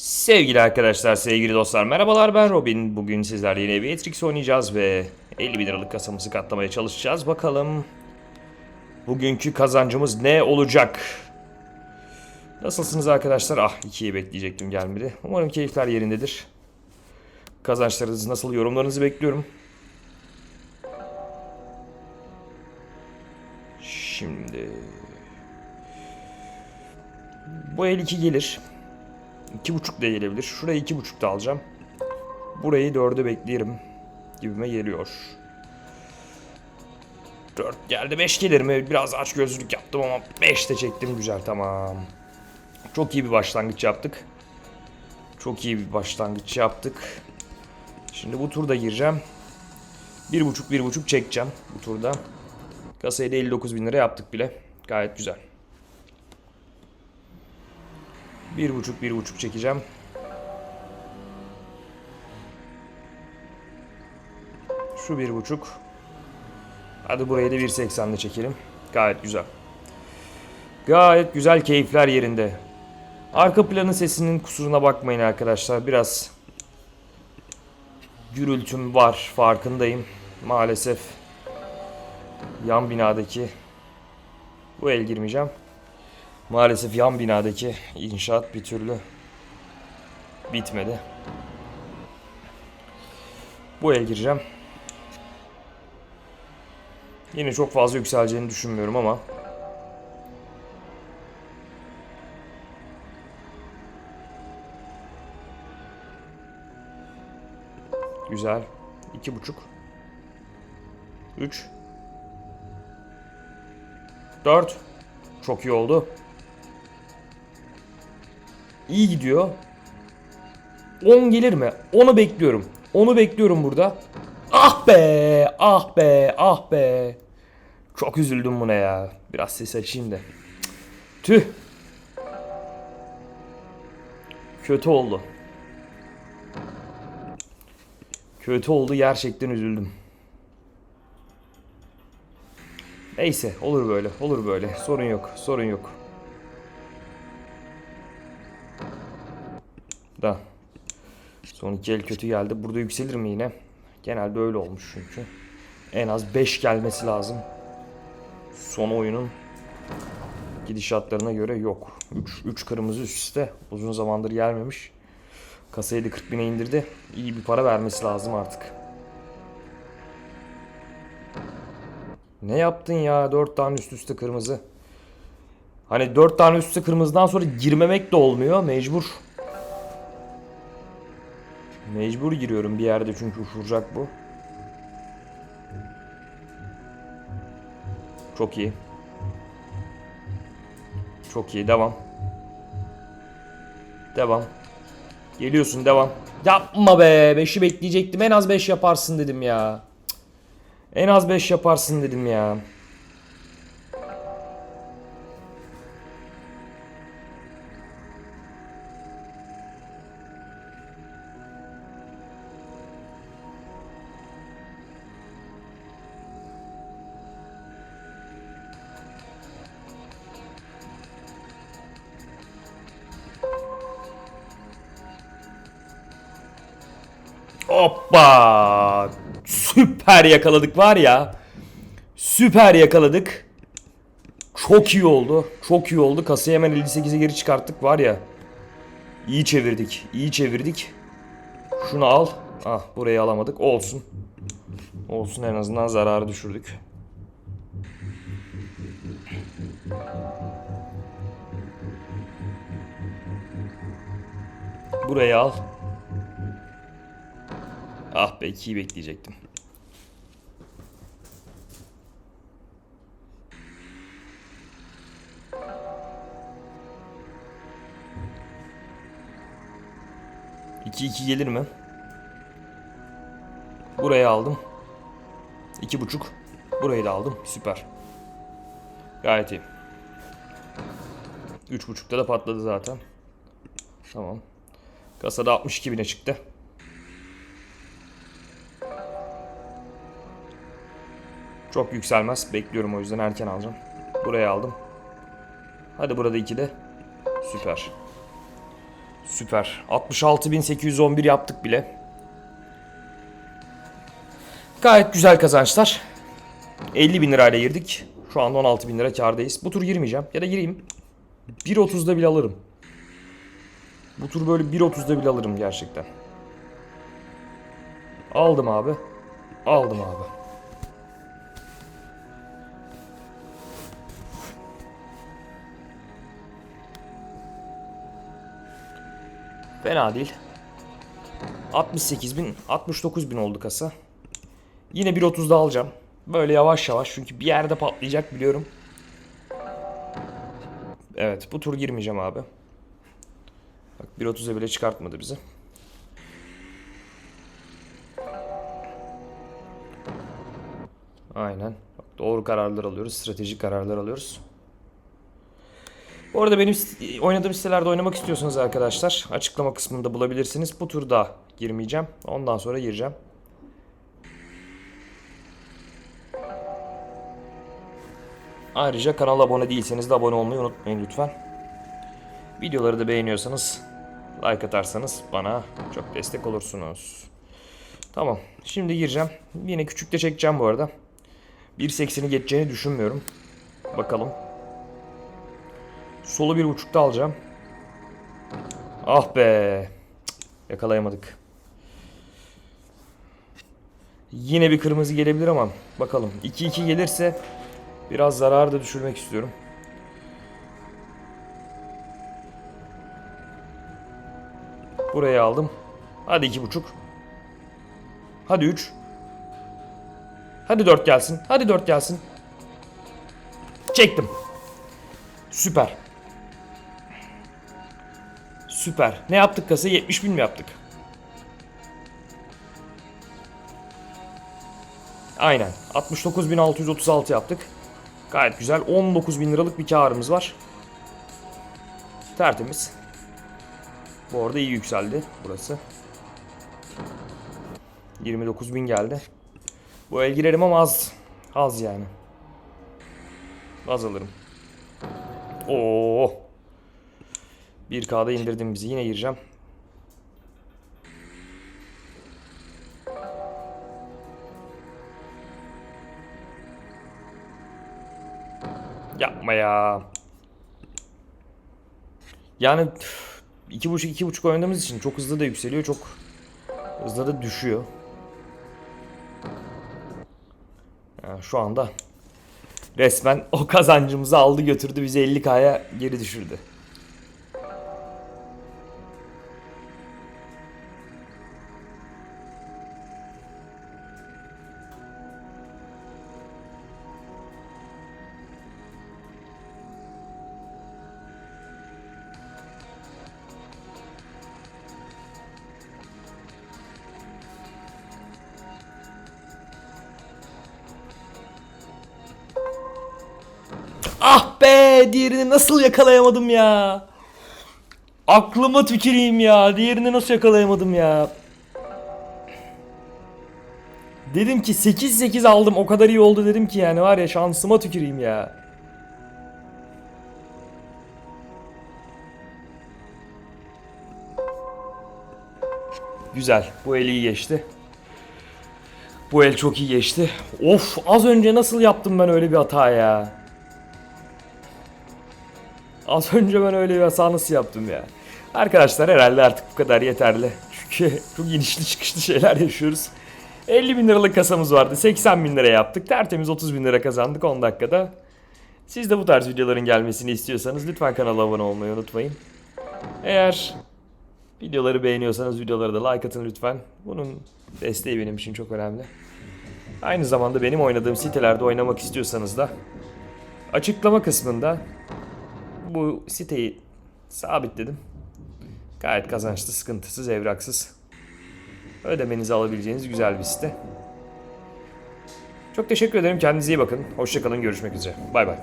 Sevgili arkadaşlar, sevgili dostlar, merhabalar ben Robin. Bugün sizlerle yine bir Atrix oynayacağız ve 50 bin liralık kasamızı katlamaya çalışacağız. Bakalım bugünkü kazancımız ne olacak? Nasılsınız arkadaşlar? Ah 2'yi bekleyecektim gelmedi. Umarım keyifler yerindedir. Kazançlarınız nasıl yorumlarınızı bekliyorum. Şimdi... Bu el 2 gelir. İki buçuk da gelebilir. Şurayı iki buçuk da alacağım. Burayı dörde bekleyelim. Gibime geliyor. Dört geldi. Beş gelir mi? Biraz aç gözlülük yaptım ama beş de çektim. Güzel tamam. Çok iyi bir başlangıç yaptık. Çok iyi bir başlangıç yaptık. Şimdi bu turda gireceğim. Bir buçuk bir buçuk çekeceğim bu turda. Kasayı da 59 bin lira yaptık bile. Gayet güzel. Bir buçuk bir buçuk çekeceğim. Şu bir buçuk. Hadi burayı da 1.80'de çekelim. Gayet güzel. Gayet güzel keyifler yerinde. Arka planın sesinin kusuruna bakmayın arkadaşlar. Biraz gürültüm var farkındayım. Maalesef yan binadaki bu el girmeyeceğim. Maalesef yan binadaki inşaat bir türlü bitmedi. Bu el gireceğim. Yine çok fazla yükseleceğini düşünmüyorum ama Güzel. İki buçuk. Üç. Dört. Çok iyi oldu. İyi gidiyor. 10 gelir mi? Onu bekliyorum. Onu bekliyorum burada. Ah be! Ah be! Ah be! Çok üzüldüm buna ya. Biraz ses açayım da. Tüh. Kötü oldu. Kötü oldu gerçekten üzüldüm. Neyse olur böyle olur böyle sorun yok sorun yok. Da. Son iki el kötü geldi. Burada yükselir mi yine? Genelde öyle olmuş çünkü. En az 5 gelmesi lazım. Son oyunun gidişatlarına göre yok. 3 3 kırmızı üst üste uzun zamandır gelmemiş. Kasayı da 40 bine indirdi. İyi bir para vermesi lazım artık. Ne yaptın ya? 4 tane üst üste kırmızı. Hani 4 tane üst üste kırmızıdan sonra girmemek de olmuyor. Mecbur. Mecbur giriyorum bir yerde çünkü uçuracak bu. Çok iyi. Çok iyi. Devam. Devam. Geliyorsun devam. Yapma be. 5'i bekleyecektim. En az 5 yaparsın dedim ya. En az 5 yaparsın dedim ya. Hoppa! Süper yakaladık var ya. Süper yakaladık. Çok iyi oldu. Çok iyi oldu. Kasayı hemen 58'e geri çıkarttık var ya. İyi çevirdik. iyi çevirdik. Şunu al. Ah burayı alamadık. Olsun. Olsun en azından zararı düşürdük. Burayı al. Ah be 2'yi bekleyecektim. İki iki gelir mi? Burayı aldım. İki buçuk. Burayı da aldım. Süper. Gayet iyi. Üç buçukta da patladı zaten. Tamam. Kasada 62 bine çıktı. Çok yükselmez. Bekliyorum o yüzden erken alacağım. Buraya aldım. Hadi burada 2 de. Süper. Süper. 66.811 yaptık bile. Gayet güzel kazançlar. 50 bin lirayla girdik. Şu anda 16 bin lira kardayız. Bu tur girmeyeceğim. Ya da gireyim. 1.30'da bile alırım. Bu tur böyle 1.30'da bile alırım gerçekten. Aldım abi. Aldım abi. Fena değil. 68 bin, 69 bin oldu kasa. Yine 1.30'da alacağım. Böyle yavaş yavaş çünkü bir yerde patlayacak biliyorum. Evet bu tur girmeyeceğim abi. Bak 1.30'a bile çıkartmadı bizi. Aynen. Doğru kararlar alıyoruz. Stratejik kararlar alıyoruz. Bu arada benim oynadığım sitelerde oynamak istiyorsanız arkadaşlar açıklama kısmında bulabilirsiniz. Bu turda girmeyeceğim. Ondan sonra gireceğim. Ayrıca kanala abone değilseniz de abone olmayı unutmayın lütfen. Videoları da beğeniyorsanız like atarsanız bana çok destek olursunuz. Tamam. Şimdi gireceğim. Yine küçük de çekeceğim bu arada. 1.80'i geçeceğini düşünmüyorum. Bakalım. Solu bir buçukta alacağım. Ah be. Yakalayamadık. Yine bir kırmızı gelebilir ama bakalım. 2-2 gelirse biraz zarar da düşürmek istiyorum. Buraya aldım. Hadi iki buçuk. Hadi 3. Hadi 4 gelsin. Hadi 4 gelsin. Çektim. Süper. Süper. Ne yaptık kasa? 70 bin mi yaptık? Aynen. 69.636 yaptık. Gayet güzel. 19 bin liralık bir karımız var. Tertemiz. Bu arada iyi yükseldi burası. 29 bin geldi. Bu el girerim ama az. Az yani. Az alırım. Oo. 1K'da indirdim bizi. Yine gireceğim. Yapma ya. Yani iki buçuk iki buçuk oynadığımız için çok hızlı da yükseliyor, çok hızlı da düşüyor. Yani şu anda resmen o kazancımızı aldı götürdü bizi 50k'ya geri düşürdü. Diğerini nasıl yakalayamadım ya. Aklıma tüküreyim ya. Diğerini nasıl yakalayamadım ya. Dedim ki 8-8 aldım o kadar iyi oldu dedim ki yani var ya şansıma tüküreyim ya. Güzel. Bu el iyi geçti. Bu el çok iyi geçti. Of az önce nasıl yaptım ben öyle bir hata ya. Az önce ben öyle bir hata nasıl yaptım ya. Arkadaşlar herhalde artık bu kadar yeterli. Çünkü çok inişli çıkışlı şeyler yaşıyoruz. 50 bin liralık kasamız vardı. 80 bin lira yaptık. Tertemiz 30 bin lira kazandık 10 dakikada. Siz de bu tarz videoların gelmesini istiyorsanız lütfen kanala abone olmayı unutmayın. Eğer videoları beğeniyorsanız videoları da like atın lütfen. Bunun desteği benim için çok önemli. Aynı zamanda benim oynadığım sitelerde oynamak istiyorsanız da açıklama kısmında bu siteyi sabitledim. Gayet kazançlı, sıkıntısız, evraksız. Ödemenizi alabileceğiniz güzel bir site. Çok teşekkür ederim. Kendinize iyi bakın. Hoşçakalın. Görüşmek üzere. Bay bay.